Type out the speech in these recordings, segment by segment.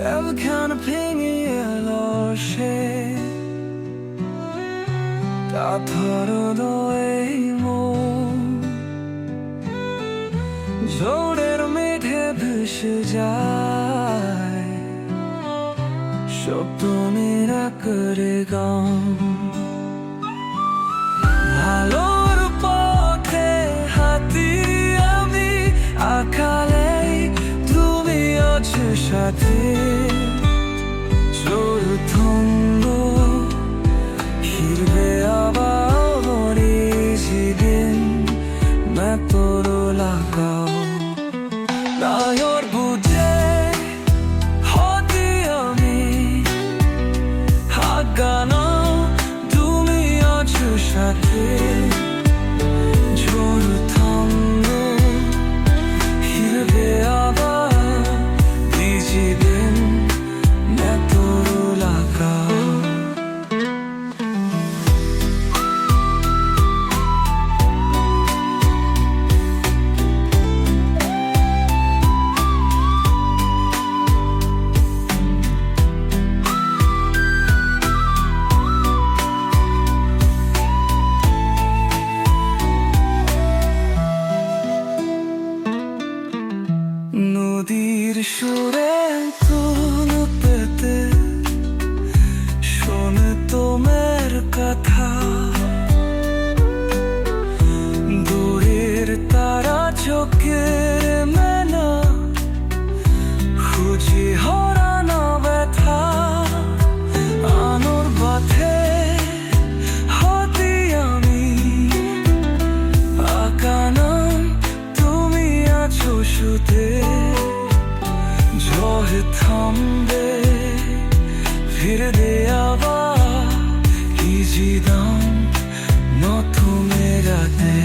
Erlkan pingielor she Tatoro do eimo Zorer methe bhushe jay Shobdo mera kare gaon Hello সাথে সুরে ঝড় থামবে ফিরে দে আবার হিজিদাম নতুমেরাতে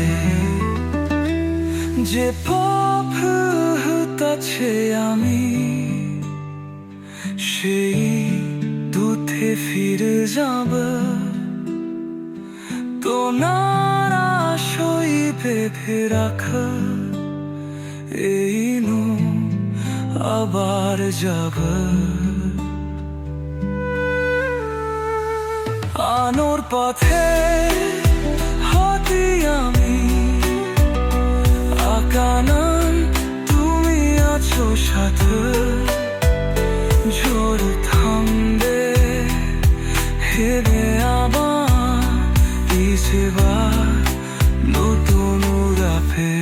যে পথ হতাছে আমি, সেই দুধে ফিরে যাব। তোমার আশই বেঁধে রাখা, এই নু আবার যাব। আনোর পথে হাতি আমি। আকানান তুমি আছো সাথে। ঝোর থামবে হেরে আবার পিছিয়ে নতুন রাফে